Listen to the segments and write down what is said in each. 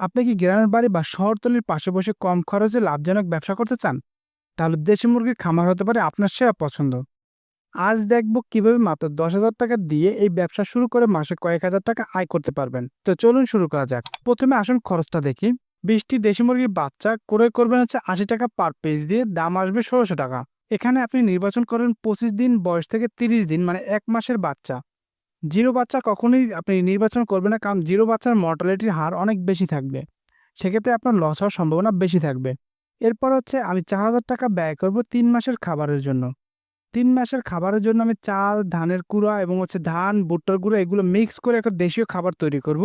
আপনি কি গ্রামের বাড়ি বা শহরতলির পাশে বসে কম খরচে লাভজনক ব্যবসা করতে চান? তাহলে দেশি মুরগির খামার হতে পারে আপনার সেরা পছন্দ। আজ দেখব কীভাবে মাত্র দশ হাজার টাকা দিয়ে এই ব্যবসা শুরু করে মাসে কয়েক হাজার টাকা আয় করতে পারবেন। তো চলুন শুরু করা যাক। প্রথমে আসুন খরচটা দেখি। বিশটি দেশি মুরগির বাচ্চা ক্রয় করবেন হচ্ছে আশি টাকা পার পিস দিয়ে, দাম আসবে ষোলোশো টাকা। এখানে আপনি নির্বাচন করেন পঁচিশ দিন বয়স থেকে তিরিশ দিন মানে এক মাসের বাচ্চা। জিরো বাচ্চা কখনোই আপনি নির্বাচন করবেন না, কারণ জিরো বাচ্চার মর্টালিটির হার অনেক বেশি থাকবে। সেক্ষেত্রে আপনার লস হওয়ার সম্ভাবনা বেশি থাকবে। এরপর হচ্ছে আমি চার হাজার টাকা ব্যয় করব তিন মাসের খাবারের জন্য। তিন মাসের খাবারের জন্য আমি চাল, ধানের কুড়া এবং হচ্ছে ধান, ভুট্টার গুঁড়া এগুলো মিক্স করে একটা দেশীয় খাবার তৈরি করব,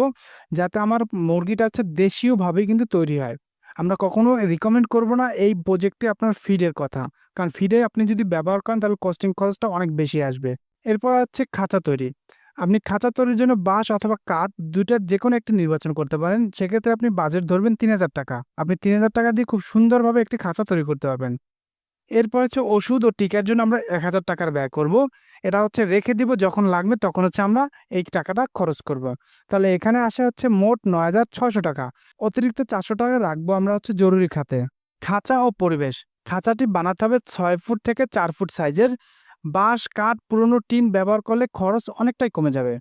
যাতে আমার মুরগিটা হচ্ছে দেশীয়ভাবেই কিন্তু তৈরি হয়। আমরা কখনো রিকমেন্ড করব না এই প্রজেক্টে আপনার ফিডের কথা। কারণ ফিডে আপনি যদি ব্যবহার করেন তাহলে কস্টিং খরচটা অনেক বেশি আসবে। এরপর হচ্ছে খাঁচা তৈরি। আপনি খাঁচা তৈরির জন্য বাঁশ অথবা কাঠ দুইটার যে কোনো একটি নির্বাচন করতে পারেন। সেক্ষেত্রে আপনি বাজেট ধরবেন তিন হাজার টাকা। আপনি তিন হাজার টাকা দিয়ে খুব সুন্দরভাবে একটি খাঁচা তৈরি করতে পারবেন। এরপর হচ্ছে ওষুধ ও টিকার জন্য আমরা এক হাজার টাকার ব্যয় করব। এটা হচ্ছে রেখে দিব, যখন লাগবে তখন হচ্ছে আমরা এই টাকাটা খরচ করব। তাহলে এখানে আসে হচ্ছে মোট নয় হাজার ছশো টাকা। অতিরিক্ত চারশো টাকা রাখব আমরা হচ্ছে জরুরি খাতে। খাঁচা ও পরিবেশ। খাঁচাটি বানাতে হবে ছয় ফুট থেকে চার ফুট সাইজের। বাঁশ, কাঠ, পুরনো টিন ব্যবহার করলে খরচ অনেকটাই কমে যাবে।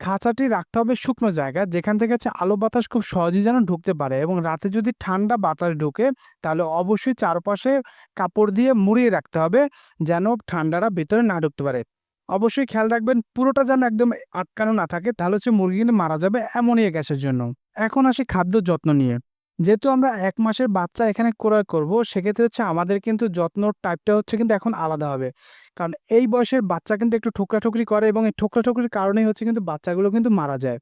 খাঁচাটি রাখতে হবে শুকনো জায়গা, যেখান থেকে হচ্ছে আলো বাতাস খুব সহজেই যেন ঢুকতে পারে এবং রাতে যদি ঠান্ডা বাতাস ঢুকে, তাহলে অবশ্যই চারপাশে কাপড় দিয়ে মুড়িয়ে রাখতে হবে যেন ঠান্ডাটা ভিতরে না ঢুকতে পারে। অবশ্যই খেয়াল রাখবেন, পুরোটা যেন একদম আটকানো না থাকে, তাহলে হচ্ছে মুরগি কিন্তু মারা যাবে অ্যামোনিয়া গ্যাসের জন্য। এখন আসি খাদ্য যত্ন নিয়ে। যেহেতু আমরা এক মাসের বাচ্চা এখানে ক্রয় করব, সেক্ষেত্রে হচ্ছে আমাদের কিন্তু যত্ন টাইপটা হচ্ছে কিন্তু এখন আলাদা হবে। কারণ এই বয়সের বাচ্চা কিন্তু একটু ঠোকরাঠুকরি করে এবং এই ঠোকরা ঠোকরাঠুকরির কারণেই হচ্ছে কিন্তু বাচ্চাগুলো কিন্তু মারা যায়।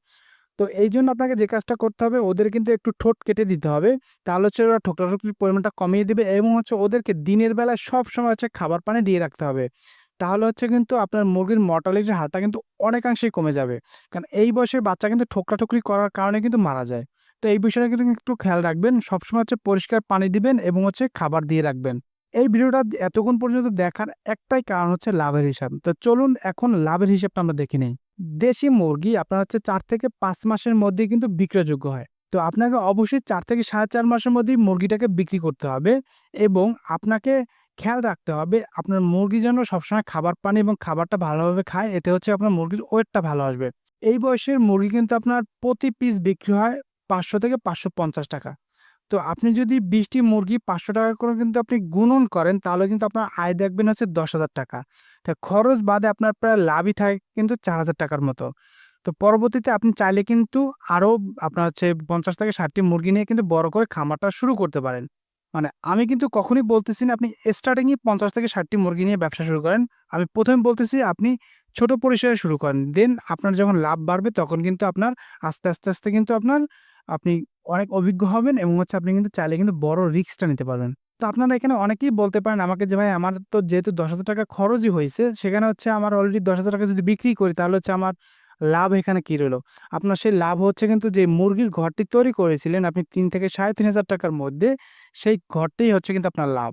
তো এই জন্য আপনাকে যে কাজটা করতে হবে, ওদের কিন্তু একটু ঠোঁট কেটে দিতে হবে। তাহলে হচ্ছে ওরা ঠোকরাঠুকরির পরিমাণটা কমিয়ে দিবে এবং হচ্ছে ওদেরকে দিনের বেলায় সব সময় হচ্ছে খাবার পানি দিয়ে রাখতে হবে। তাহলে হচ্ছে কিন্তু আপনার মুরগির মর্টালিটির হারটা কিন্তু অনেকাংশেই কমে যাবে। কারণ এই বয়সের বাচ্চা কিন্তু ঠোকরাঠুকরি করার কারণে কিন্তু মারা যায়। তো এই বিষয়টা কিন্তু একটু খেয়াল রাখবেন। সবসময় হচ্ছে পরিষ্কার পানি দিবেন এবং হচ্ছে খাবার দিয়ে রাখবেন। এই ভিডিওটা এতক্ষণ পর্যন্ত দেখার একটাই কারণ হচ্ছে লাভের হিসাব। তো চলুন এখন লাভের হিসাবটা আমরা দেখে নিই। দেশি মুরগি আপনার হচ্ছে চার থেকে পাঁচ মাসের মধ্যে কিন্তু বিক্রয়যোগ্য হয়। তো আপনাকে অবশ্যই চার থেকে সাড়ে চার মাসের মধ্যেই মুরগিটাকে বিক্রি করতে হবে এবং আপনাকে খেয়াল রাখতে হবে আপনার মুরগি যেন সবসময় খাবার পানি এবং খাবারটা ভালোভাবে খায়, এতে হচ্ছে আপনার মুরগির ওয়েটটা ভালো আসবে। এই বয়সের মুরগি কিন্তু আপনার প্রতি পিস বিক্রি হয় পাঁচশো থেকে পাঁচশো পঞ্চাশ টাকা। তো আপনি যদি বিশটি মুরগি পাঁচশো টাকা করে কিন্তু আপনি গুণন করেন, তাহলে কিন্তু আপনার আয় দেখবেন হচ্ছে দশ হাজার টাকা। তা খরচ বাদে আপনার প্রায় লাভই থাকে কিন্তু চার হাজার টাকার মতো। তো পরবর্তীতে আপনি চাইলে কিন্তু আরও আপনার হচ্ছে পঞ্চাশ থেকে ষাটটি মুরগি নিয়ে কিন্তু বড় করে খামারটা শুরু করতে পারেন। মানে আমি কিন্তু কখনই বলতেছি না আপনি স্টার্টিংয়ে পঞ্চাশ থেকে ষাটটি মুরগি নিয়ে ব্যবসা শুরু করেন। আমি প্রথমে বলতেছি আপনি ছোট পরিসরে শুরু করেন। দেন আপনার যখন লাভ বাড়বে তখন কিন্তু আপনার আস্তে আস্তে আস্তে কিন্তু আপনার আপনি অনেক অভিজ্ঞ হবেন এবং হচ্ছে আপনি কিন্তু চাইলে কিন্তু বড় রিস্কটা নিতে পারবেন। তো আপনারা এখানে অনেকেই বলতে পারেন, আমাকে যে ভাই, আমার তো যেহেতু দশ হাজার টাকা খরচই হয়েছে, সেখানে হচ্ছে আমার অলরেডি দশ হাজার টাকা যদি বিক্রি করি, তাহলে হচ্ছে আমার লাভ এখানে কী রইল? আপনার সেই লাভ হচ্ছে কিন্তু যে মুরগির ঘরটি তৈরি করেছিলেন আপনি তিন থেকে সাড়ে তিন হাজার টাকার মধ্যে, সেই ঘরটাই হচ্ছে কিন্তু আপনার লাভ।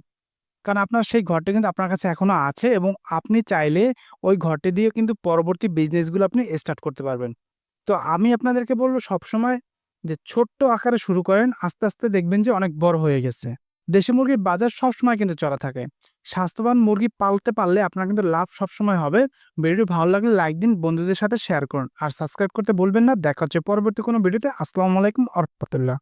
কারণ আপনার সেই ঘরটি কিন্তু আপনার কাছে এখনও আছে এবং আপনি চাইলে ওই ঘরটি দিয়ে কিন্তু পরবর্তী বিজনেসগুলো আপনি স্টার্ট করতে পারবেন। তো আমি আপনাদেরকে বলব, সবসময় যে ছোট্ট আকারে শুরু করেন, আস্তে আস্তে দেখবেন যে অনেক বড় হয়ে গেছে। দেশি মুরগির বাজার সবসময় কিন্তু চড়া থাকে। স্বাস্থ্যবান মুরগি পালতে পারলে আপনার কিন্তু লাভ সবসময় হবে। ভিডিও ভালো লাগলে লাইক দিন, বন্ধুদের সাথে শেয়ার করুন। আর সাবস্ক্রাইব করতে বলবেন না। দেখা হচ্ছে পরবর্তী কোনো ভিডিওতে। আসসালামু আলাইকুম আরহামতুল্লাহ